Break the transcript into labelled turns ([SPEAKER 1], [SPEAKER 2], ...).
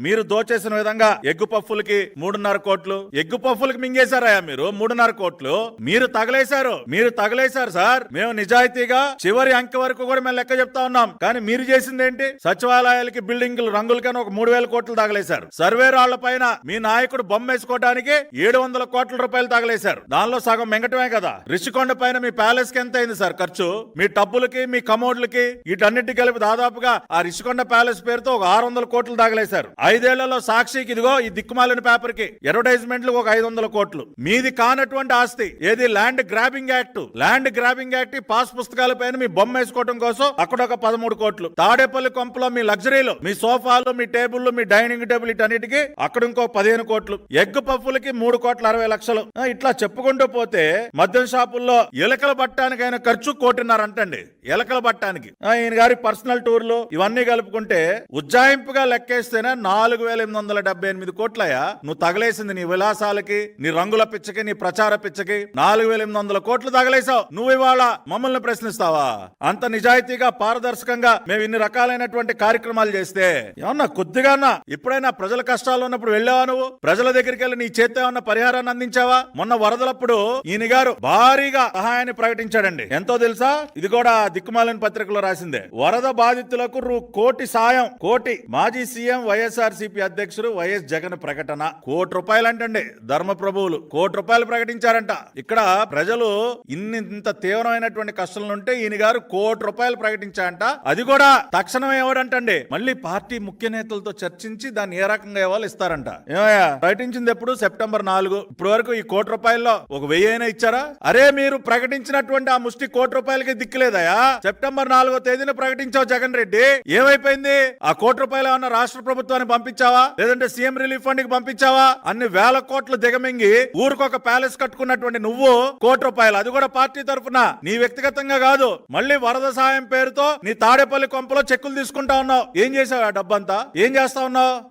[SPEAKER 1] మీరు దోచేసిన విధంగా ఎగ్గు పఫ్ఫులకి మూడున్నర కోట్లు ఎగ్గు పఫ్ఫులకి మింగేశారయ్యా మీరు మూడున్నర కోట్లు. మీరు తగలేశారు మీరు తగలేశారు సార్. మేము నిజాయితీగా చివరి అంకె వరకు కూడా మేము లెక్క చెప్తా ఉన్నాం. కానీ మీరు చేసింది ఏంటి? సచివాలయాలకి బిల్డింగ్లు రంగులకని ఒక మూడు వేల కోట్లు తగలేశారు. సర్వే రాళ్ళ పైన మీ నాయకుడు బొమ్మ వేసుకోవడానికి ఏడు వందల కోట్ల రూపాయలు తగలేశారు. దానిలో సగం మెంగటమే కదా. రిషికొండ పైన మీ ప్యాలెస్కి ఎంత అయింది సార్ ఖర్చు? మీ టబ్బులకి మీ కమోడ్లకి వీటన్నిటి కలిపి దాదాపుగా ఆ రిషికొండ ప్యాలెస్ పేరుతో ఒక ఆరు వందల కోట్లు తగలేశారు. ఐదేళ్ళలో సాక్షికి ఇదిగో ఈ దిక్కుమాలిన పేపర్కి అడ్వర్టైజ్మెంట్లు ఒక ఐదు వందల కోట్లు. మీది కానటువంటి ఆస్తి ఏది land grabbing act. Land grabbing act pass పుస్తకాల పైన మీ బొమ్మ వేసుకోవడం కోసం అక్కడ ఒక పదమూడు కోట్లు. తాడేపల్లి కొంపలో మీ లగ్జరీలు మీ సోఫాలు మీ టేబుల్ మీ డైనింగ్ టేబుల్ ఇటన్నిటికి అక్కడ ఇంకో పదిహేను కోట్లు. ఎగ్ పఫ్ఫులకి మూడు కోట్ల అరవై లక్షలు. ఇట్లా చెప్పుకుంటూ పోతే మద్యం షాపుల్లో ఎలకల పట్టానికైన ఖర్చు కోటిన్నర అంటండి ఎలకల పట్టానికి ఆయన ఈయన గారి పర్సనల్ టూర్లు ఇవన్నీ కలుపుకుంటే ఉజ్జాయింపుగా లెక్కేస్తేనే నాలుగు వేల ఎనిమిది వందల డెబ్బై ఎనిమిది కోట్లయ్యా. నువ్వు తగలేసింది నీ విలాసాలకి నీ రంగుల పిచ్చకి నీ ప్రచార పిచ్చకి నాలుగు వేల ఎనిమిది వందల కోట్లు తగలేసావు నువ్వు ఇవాళ మమ్మల్ని ప్రశ్నిస్తావా? అంత నిజాయితీగా పారదర్శకంగా మేము ఇన్ని రకాలైనటువంటి కార్యక్రమాలు చేస్తే ఏమన్నా కొద్దిగా ఎప్పుడైనా ప్రజల కష్టాలు ఉన్నప్పుడు వెళ్ళావా నువ్వు? ప్రజల దగ్గరికి వెళ్ళి నీ చేత ఏమన్నా పరిహారాన్ని అందించావా? మొన్న వరదలప్పుడు ఈయన గారు భారీగా సహాయాన్ని ప్రకటించాడండి. ఎంతో తెలుసా? ఇది కూడా దిక్కుమాలిన పత్రికలో రాసిందే. వరద బాధితులకు రూ కోటి సాయం కోటి మాజీ సీఎం వైఎస్ఆర్ అధ్యక్షుడు వైఎస్ జగన్ ప్రకటన. కోటి రూపాయలు అంటండి ధర్మ ప్రభువులు కోటి రూపాయలు ప్రకటించారంట. ఇక్కడ ప్రజలు ఇన్ని ఇంత తీవ్రమైనటువంటి కష్టాలు ఉంటే ఈయన గారు కోటి రూపాయలు ప్రకటించారంట. అది కూడా తక్షణం ఇవ్వడంటండి మళ్ళీ పార్టీ ముఖ్య నేతలతో చర్చించి దాన్ని ఏ రకంగా ఇవ్వాలి ఇస్తారంట. ఏమయ్యా? ప్రకటించింది ఎప్పుడు? సెప్టెంబర్ నాలుగు. ఇప్పటి వరకు ఈ కోటి రూపాయల్లో ఒక వెయ్యి అయినా ఇచ్చారా? అరే మీరు ప్రకటించినటువంటి ఆ ముష్టి కోటి రూపాయలకి దిక్కులేదయా సెప్టెంబర్ నాలుగో తేదీన ప్రకటించావు జగన్ రెడ్డి. ఏమైపోయింది? ఆ కోటి రూపాయలు ఏమన్నా రాష్ట్ర ప్రభుత్వానికి పంపించావా? లేదంటే సీఎం రిలీఫ్ ఫండ్కి పంపించావా? అన్ని వేల కోట్లు దిగమింగి ఊరికొక ప్యాలెస్ కట్టుకున్నటువంటి నువ్వు కోటి రూపాయలు. అది కూడా పార్టీ తరఫున. నీ వ్యక్తిగతంగా కాదు. మళ్ళీ వరద సాయం పేరుతో నీ తాడేపల్లి కొంపలో చెక్కులు తీసుకుంటా ఉన్నావు. ఏం చేసావు ఆ డబ్బంతా? ఏం చేస్తా ఉన్నావు?